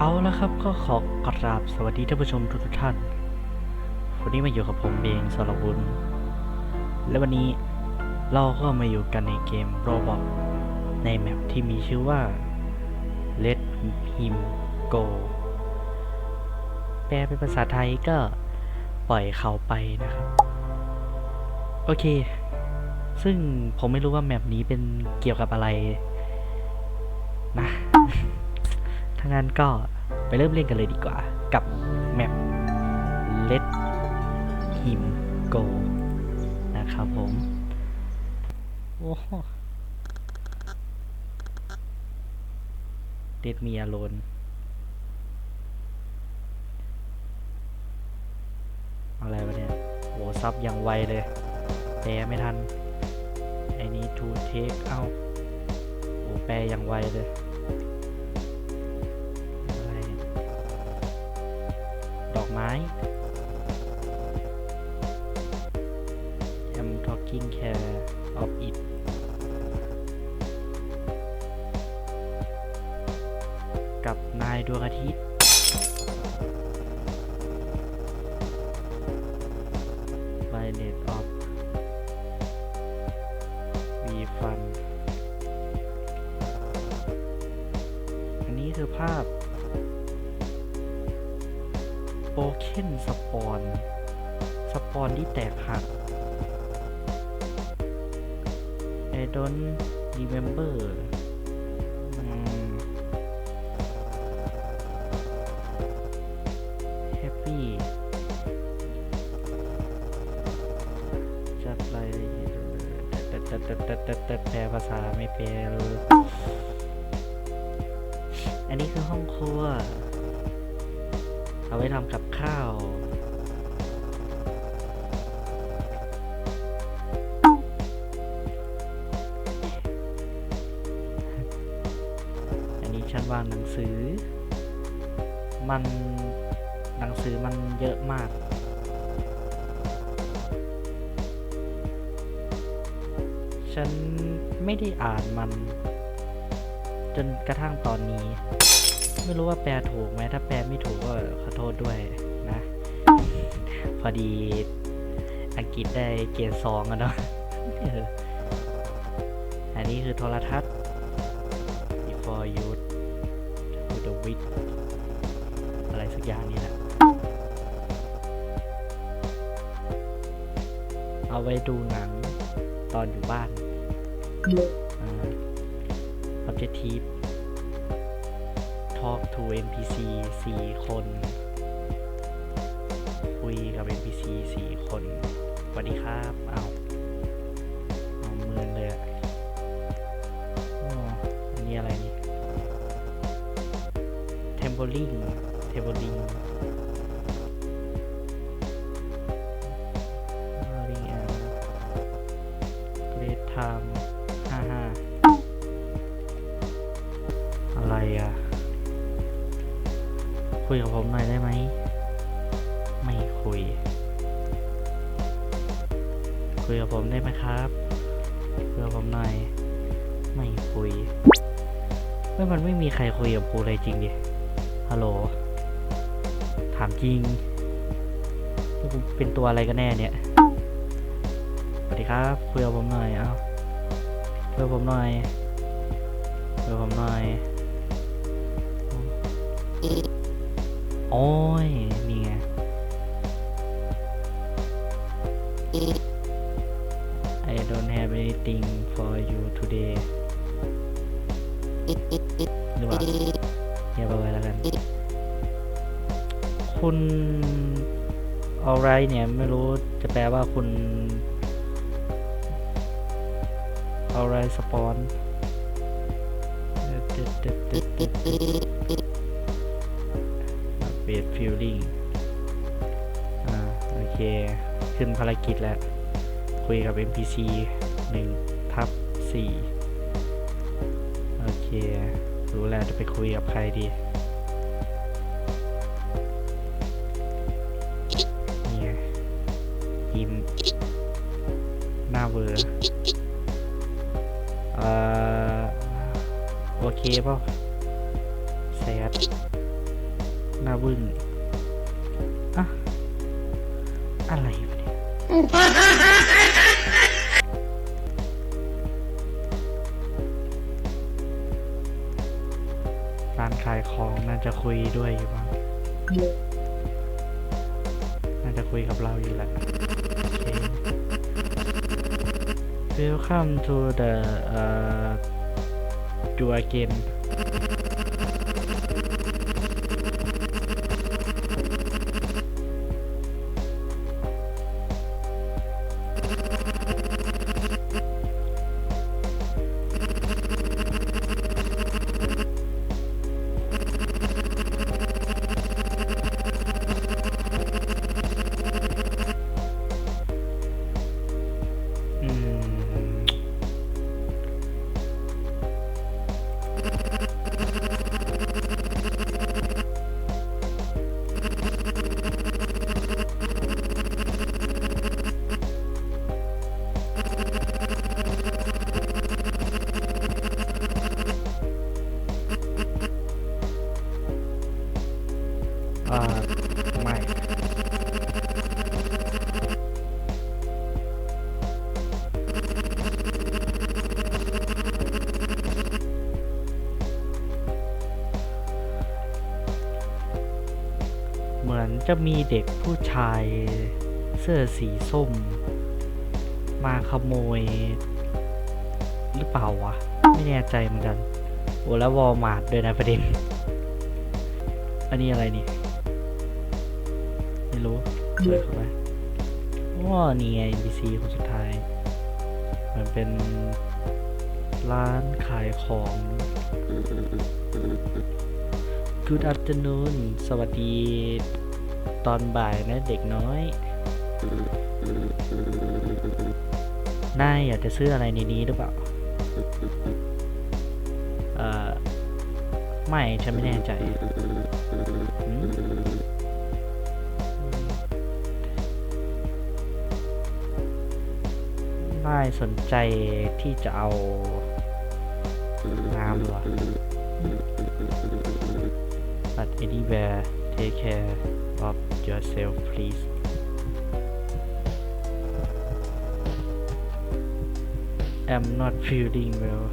เอาละครับก็ขอกราบสวัสดีท่านผู้ชมทุกท่าน วันนี้มาอยู่กับผมเองสรบุญ และวันนี้เราก็มาอยู่กันในเกม Roblox ในแมปที่มีชื่อว่า Let Him Go แปลเป็นภาษาไทยก็ปล่อยเขาไปนะครับ โอเค ซึ่งผมไม่รู้ว่าแมปนี้เป็นเกี่ยวกับอะไรนะ ถ้างั้นก็ไปเริ่มเล่นกันเลยดีกว่า กับแมป Let Him Go นะครับผม โอ้โห Let Me Alone อะไรวะเนี่ยโหซับอย่างไวเลยแปลไม่ทัน I need to take out โหแปลอย่างไวเลย ดอกไม้ I'm talking care of it กับนายดวงอาทิตย์ Violet of V Fun อันนี้คือภาพโปเคนสปอนสปอนที่แตกหัก I don't remember อืม Happy จัดไรแต่แต่แต่แต่แต่แต่แปลภาษาไม่เป็นอันนี้คือห้องครัว ไว้ทำกับข้าวอันนี้ชั้นวางหนังสือ มันหนังสือมันเยอะมาก ฉันไม่ได้อ่านมัน จนกระทั่งตอนนี้ ไม่รู้ว่าแปลถูกไหมถ้าแปลไม่ถูกก็ขอโทษด้วยนะ พอดีอังกฤษได้เกรดสองอะเนาะอันนี้คือโทรทัศน์ before you to the wit อะไรสักอย่างนี่แหละเอาไว้ดูหนังตอนอยู่บ้านอ่า objective talk to NPC 4 คน คุยกับ NPC 4 คนสวัสดีครับเอาเอามือเลยอะอันนี้อะไรนี่เทมโบลิงเทมโบลิง คุยกับผมได้ไหมครับคุยกับผมหน่อย ไม่คุยเมื่อมันไม่มีใครคุยกับกูเลยจริงดิ ฮัลโหล ถามจริงกูเป็นตัวอะไรกันแน่เนี่ย สวัสดีครับคุยกับผมหน่อย เอาคุยกับผมหน่อยคุยกับผมหน่อยโอ้ยนี่ไง have anything for you today หรือว่าเงียบอไว้แล้วกัน คุณ alright เนี่ย ไม่รู้จะแปลว่าคุณ alright spawn เบดฟิลลิ่งอ่า โอเค ขึ้นภารกิจแล้ว คุยกับ NPC 1ทับ4โอเค รู้แล้วจะไปคุยกับใครดี เนี่ไงยิ้มหน้าเวอร์เอ่อ โอเคป่าแซดหน้าบึ้งอะอะไรวะเนี่ย จะคุยด้วยอยู่บ้าง น่าจะคุยกับเราอยู่แหละโอเค Welcome to the uh, your game เหมือนจะมีเด็กผู้ชายเสื้อสีส้ม มาขโมย หรือเปล่าวะ ไม่แน่ใจเหมือนกัน โอ้แล้ววอลมาร์ทด้วยนะประเด็น อันนี้อะไรนี่ ไม่รู้เปิดเข้าไปว้านี่ไง NPC คนสุดท้ายเหมือนเป็นร้านขายของ Good afternoon สวัสดีตอนบ่ายนะเด็กน้อย นายอยากจะซื้ออะไรในนี้หรือเปล่า เอ่อ ไม่ ฉันไม่แน่ใจ นายสนใจที่จะเอาน้ำหรอ anywhere take care of yourself please I'm not feeling well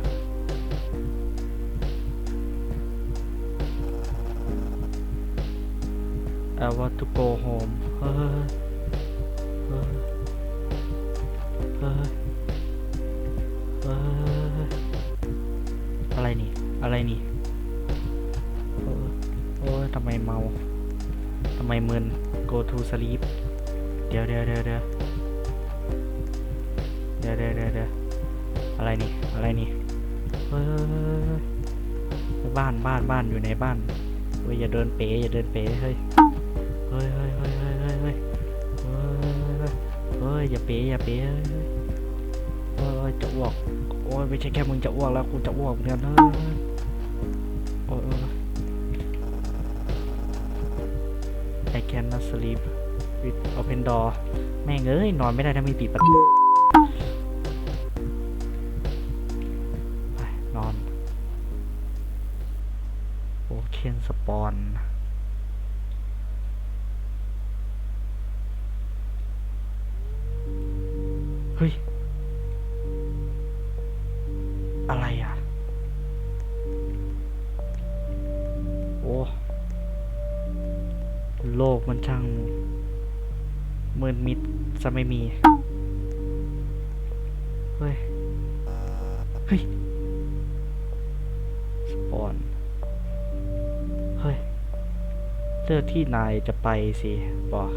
I want to go home เฮ้ยเฮ้ยเฮ้ยเฮ้ยอะไรนี่ อะไรนี่เอ อโอ้ยทำไมเมาทำไมมึน go to sleep เดี๋ยวเดี๋ยวเดี๋ยวเดี๋ยวเดี๋ยวเดี๋ยวเดี๋ยวเดี๋ยวอะไรนี่ อะไรนี่เฮ้ยบ้านบ้านบ้านอยู่ในบ้านเฮ้ยอย่าเดินเป๋อย่าเดินเป๋เฮ้ยเฮ้ยเฮ้ยเฮ้ยเฮ้ยเฮ้ยเฮ้ยเฮ้ยอย่าเป๋อย่าเป๋เฮ้ยเฮ้ยเฮ้ยจะอ้วกโอ้ยไม่ใช่แค่มึงจะอ้วกแล้วกูจะอ้วกเหมือนกันเฮ้ย ดอแม่งเอ้ยนอนไม่ได้ถ้าไม่ปิดประตูไปนอนโอเคนสปอนเฮ้ย จะไม่มี เฮ้ย เฮ้ย สปอน เฮ้ย เลือกที่นายจะไปสิบอก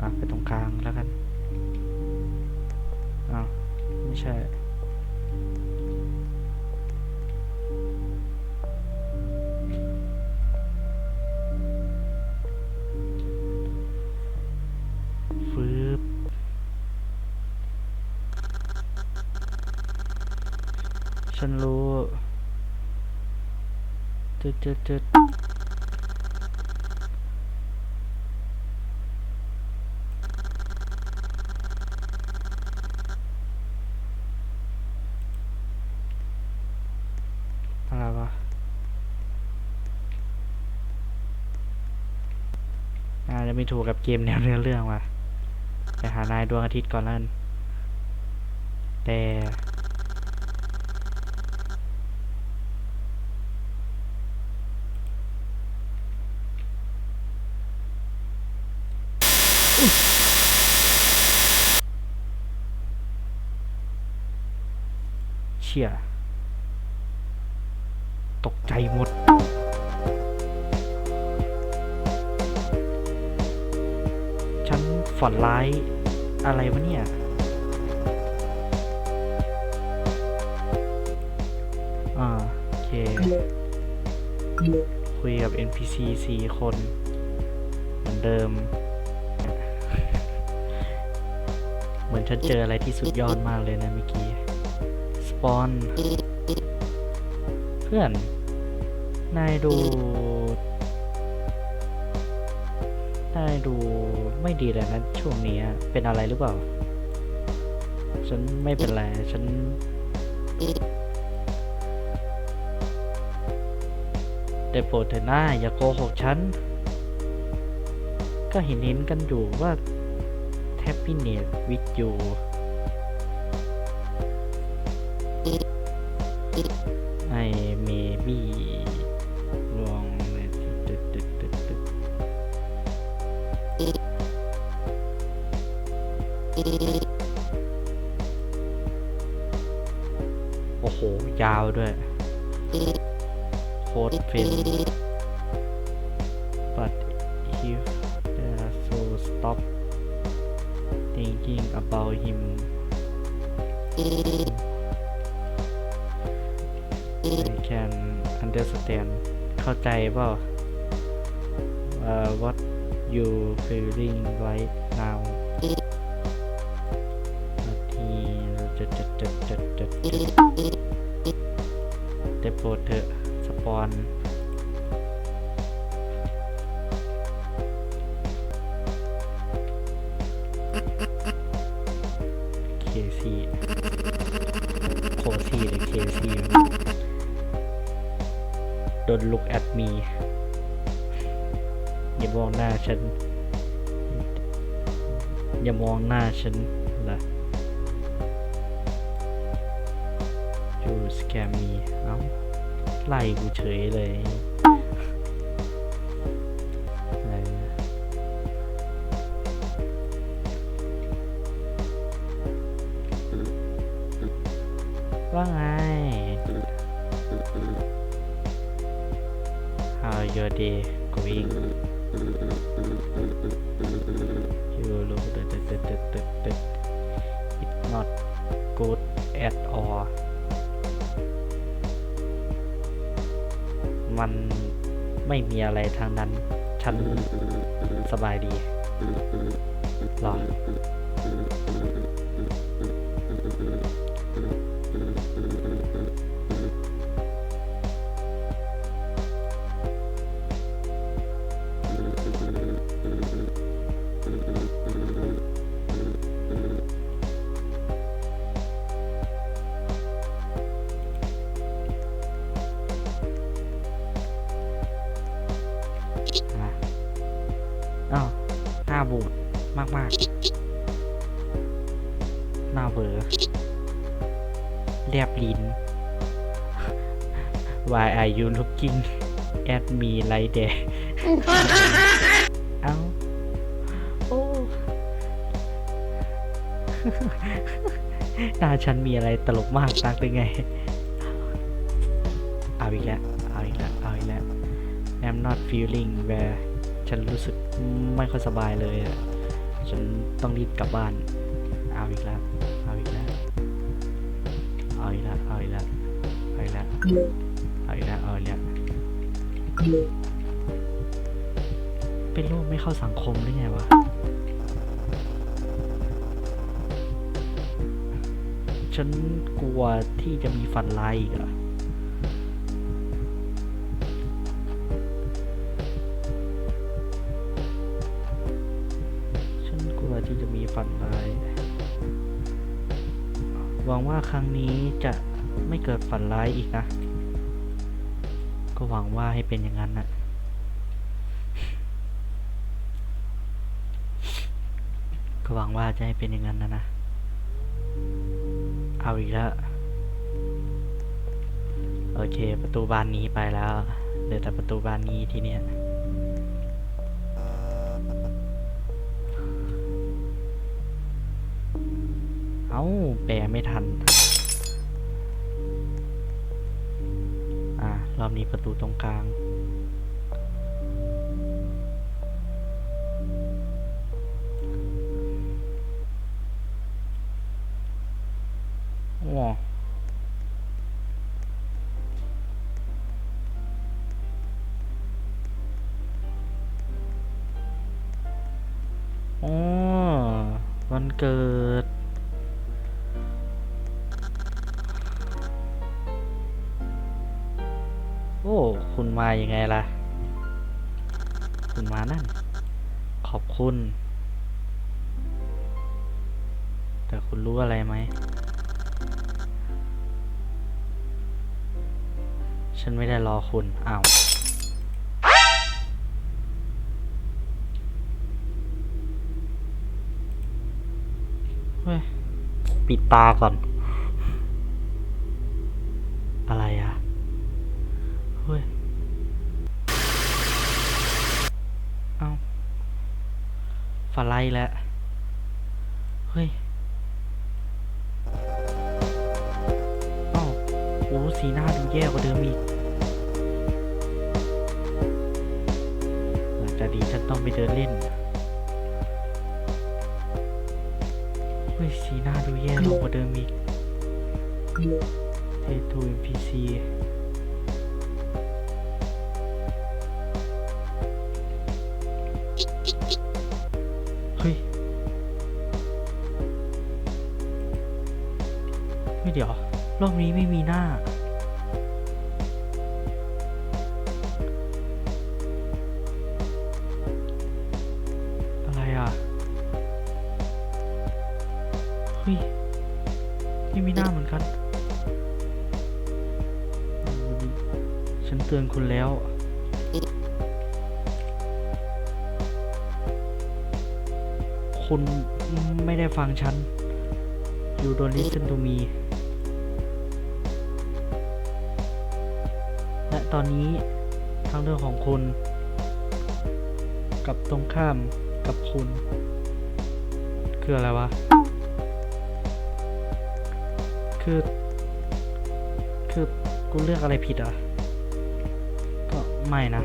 อะ ไปตรงกลางแล้วกันอ้าวไม่ใช่ ฉันรู้จุดจุดจุดอะไรวะจะไม่ถูกกับเกมแนวเนื้อเรื่องว่ะไปหานายดวงอาทิตย์ก่อนแล้วกันแต่ ชีย ตกใจหมด ฉันฝันร้ายอะไรวะเนี่ย อ่า โอเค คุยกับ NPC สี่คน เหมือนเดิม เหมือนฉันเจออะไรที่สุดยอดมากเลยนะเมื่อกี้ ปอน เพื่อน นายดู นายดูไม่ดีเลยนะช่วงนี้เป็นอะไรหรือเปล่า ฉันไม่เป็นไร ฉันได้โปรดเถอะหน้าอย่าโกหกฉัน ก็เห็นเห็นกันอยู่ว่า happiness with you I โอ้โห ยาวด้วย โคตรเป็น but if there so stop thinking about him I can understand เข้าใจเปล่า uh, what you feeling right now นาทีจะจะจะจะจะจะได้โปรดเถอะสปอนเคซีโคซีหรือเคซีโดนลุกแอด มองหน้าฉัน อย่ามองหน้าฉันล่ะ you scare me เอ้าไล่กูเฉยเลยอะไรนะว่าไง How your day going You look the the the the the the It's not good at all มันไม่มีอะไรทางนั้น ฉันสบายดีหรอ หน้าบูดมากมากๆหน้าเบอร์แลบลิ้น Why are you looking at me like that เอ้าโอ้หน้าฉันมีอะไรตลกมากนักหรือไง เอาอีกแล้ว เอาอีกแล้ว เอาอีกแล้ว I'm not feeling where ฉันรู้สึกไม่ค่อยสบายเลยอะฉันต้องรีบกลับบ้าน เอาอีกแล้ว เอาอีกแล้ว เอาอีกแล้ว เอาอีกแล้ว เอาอีกแล้ว เอาอีกแล้ว เอาอีกแล้ว เป็นโรคไม่เข้าสังคมหรือไงวะฉันกลัวที่จะมีฟันลายอีกอะ รั้งนี้จะไม่เกิดฝันร้ายอีกนะ ก็หวังว่าให้เป็นอย่างนั้นนะก็หวังว่าจะให้เป็นอย่างนั้นนะนะ เอาอีกแล้ว โอเค ประตูบานนี้ไปแล้วเหลือแต่ประตูบานนี้ทีเนี้ยเอ้าแปลไม่ทัน รอบนี้ประตูตรงกลาง อ้คุณมายังไงล่ะ คุณมานั่น ขอบคุณ แต่คุณรู้อะไรไหม ฉันไม่ได้รอคุณอ้าวเฮ้ยปิดตาก่อน เฮ้ยอ้าโอ้สีหน้าดูแย่กว่าเดิมอีกหลังจากนี้ฉันต้องไปเดินเล่น เฮ้ย สีหน้าดูแย่ลงกว่าเดิมอีกเททู NPC เรอบนี้ไม่มีหน้า อะไรอะเฮ้ยไม่มีหน้าเหมือนกันฉันเตือนคุณแล้วคุณไม่ได้ฟังฉัน You don't listen to me ตอนนี้ทั้งเรื่องของคุณกับตรงข้ามกับคุณ คืออะไรวะ คือ คือกูเลือกอะไรผิดอะ ก็ไม่นะ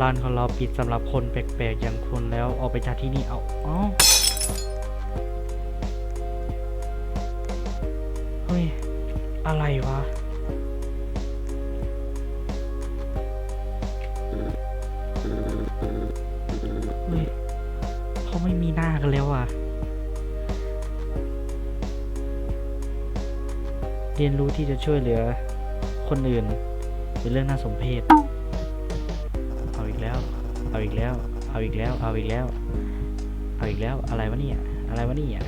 ร้านของเราปิดสำหรับคนแปลกๆ อย่างคุณแล้วออกไปจากที่นี่เอาเอาเฮ้ย อะไรวะ เฮ้ยเขาไม่มีหน้ากันแล้วอะ เรียนรู้ที่จะช่วยเหลือคนอื่น เป็นเรื่องน่าสมเพช เอาอีกแล้ว เอาอีกแล้ว เอาอีกแล้ว อะไรวะเนี่ย อะไรวะเนี่ย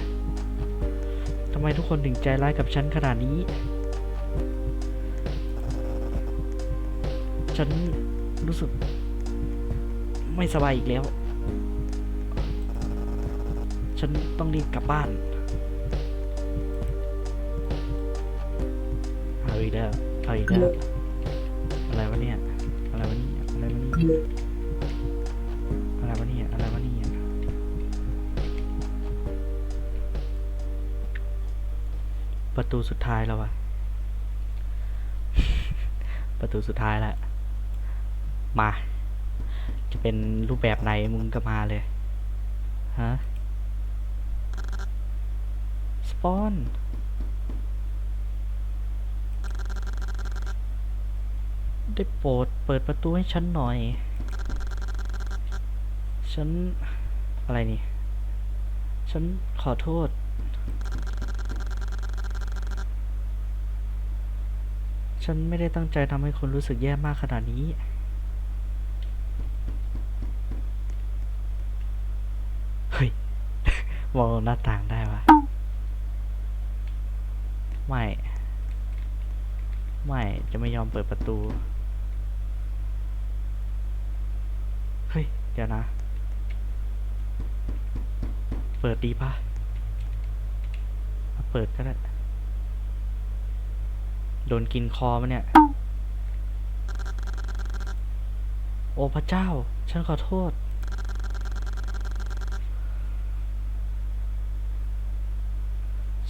ทำไมทุกคนถึงใจร้ายกับฉันขนาดนี้ ฉันรู้สึก ไม่สบายอีกแล้ว ฉันต้องรีบกลับบ้าน เอาอีกแล้วเอาอีกแล้วอะไรวะเนี่ย อะไรวะเนี่ย อะไรวะเนี่ย ประตูสุดท้ายแล้ววะประตูสุดท้ายแล้ว มา จะเป็นรูปแบบไหนมึงก็มาเลย ฮะ สปอน ได้โปรดเปิดประตูให้ฉันหน่อย ฉัน อะไรนี่ ฉันขอโทษ ฉันไม่ได้ตั้งใจทำให้คุณรู้สึกแย่มากขนาดนี้ เฮ้ย มองหน้าต่างได้ปะไม่ ไม่ จะไม่ยอมเปิดประตู เฮ้ย เดี๋ยวนะ เปิดดีปะเปิดก็ได้ โดนกินคอมันเนี่ย โอ้พระเจ้า ฉันขอโทษ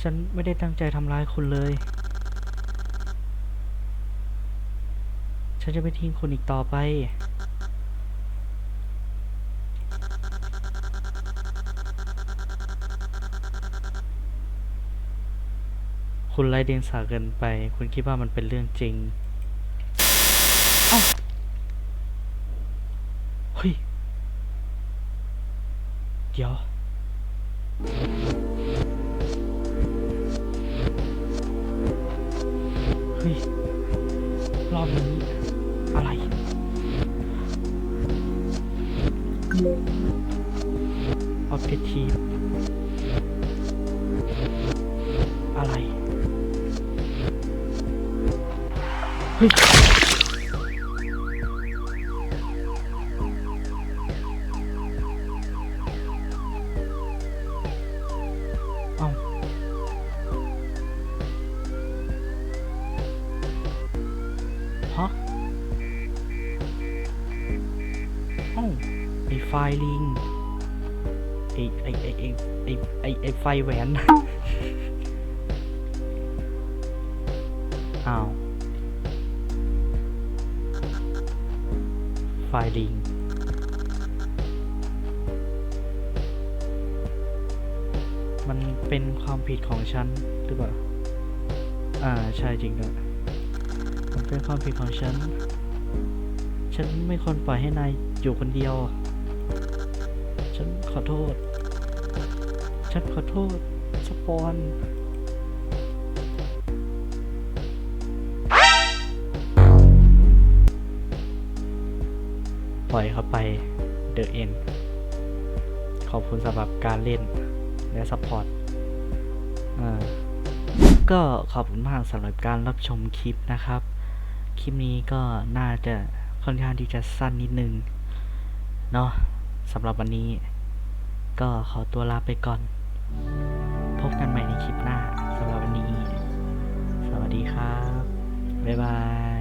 ฉันไม่ได้ตั้งใจทำร้ายคุณเลย ฉันจะไม่ทิ้งคุณอีกต่อไป คุณไร้เดียงสาเกินไป คุณคิดว่ามันเป็นเรื่องจริงเอ้าเฮ้ย เดี๋ยว เฮ้ย รอบนี้อะไร Objective อะไร ฮ้ยเอ้าฮะเอ้าไอไฟลิงไอไอไอไอไอไอไฟแหวน ไฟลิงมันเป็นความผิดของฉันหรือเปล่า อ่าใช่จริงด้วยมันเป็นความผิดของฉัน ฉันไม่ควรปล่อยให้นายอยู่คนเดียว ฉันขอโทษ ฉันขอโทษ สปอน ล่อยเขาไปเดอะเอ็นขอบคุณสำหรับการเล่นและสปอร์ตอ่าก็ขอบคุณมากสำหรับการรับชมคลิปนะครับ คลิปนี้ก็น่าจะค่อนข้างที่จะสั้นนิดนึง เนาะสำหรับวันนี้ ก็ขอตัวลาไปก่อน พบกันใหม่ในคลิปหน้าสำหรับวันนี้ สวัสดีครับ บ๊ายบาย